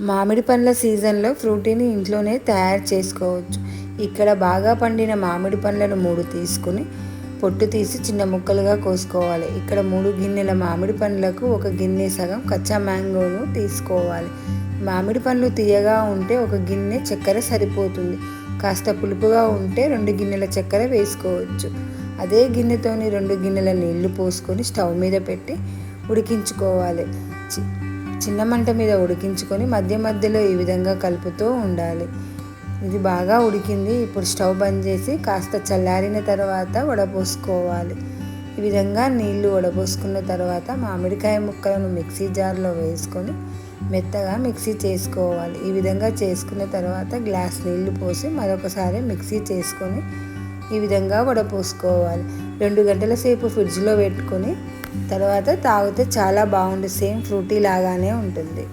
మామిడి పండ్ల సీజన్లో ఫ్రూటీని ఇంట్లోనే తయారు చేసుకోవచ్చు. ఇక్కడ బాగా పండిన మామిడి పండ్లను మూడు తీసుకుని పొట్టు తీసి చిన్న ముక్కలుగా కోసుకోవాలి. ఇక్కడ మూడు గిన్నెల మామిడి పండ్లకు ఒక గిన్నె సగం కచ్చా మ్యాంగోను తీసుకోవాలి. మామిడి పండ్లు తీయగా ఉంటే ఒక గిన్నె చక్కెర సరిపోతుంది. కాస్త పులుపుగా ఉంటే రెండు గిన్నెల చక్కెర వేసుకోవచ్చు. అదే గిన్నెతోని రెండు గిన్నెల నీళ్ళు పోసుకొని స్టవ్ మీద పెట్టి ఉడికించుకోవాలి. చిన్న మంట మీద ఉడికించుకొని మధ్య మధ్యలో ఈ విధంగా కలుపుతూ ఉండాలి. ఇది బాగా ఉడికింది. ఇప్పుడు స్టవ్ బంద్ చేసి కాస్త చల్లారిన తర్వాత వడపోసుకోవాలి. ఈ విధంగా నీళ్ళు వడపోసుకున్న తర్వాత మామిడికాయ ముక్కలను మిక్సీ జార్లో వేసుకొని మెత్తగా మిక్సీ చేసుకోవాలి. ఈ విధంగా చేసుకున్న తర్వాత గ్లాస్ నీళ్ళు పోసి మరొకసారి మిక్సీ చేసుకొని ఈ విధంగా వడపోసుకోవాలి రెండు గంటల సేపు ఫ్రిడ్జ్లో పెట్టుకొని తర్వాత తాగితే చాలా బాగుంటుంది సేమ్ ఫ్రూటీ లాగానే ఉంటుంది.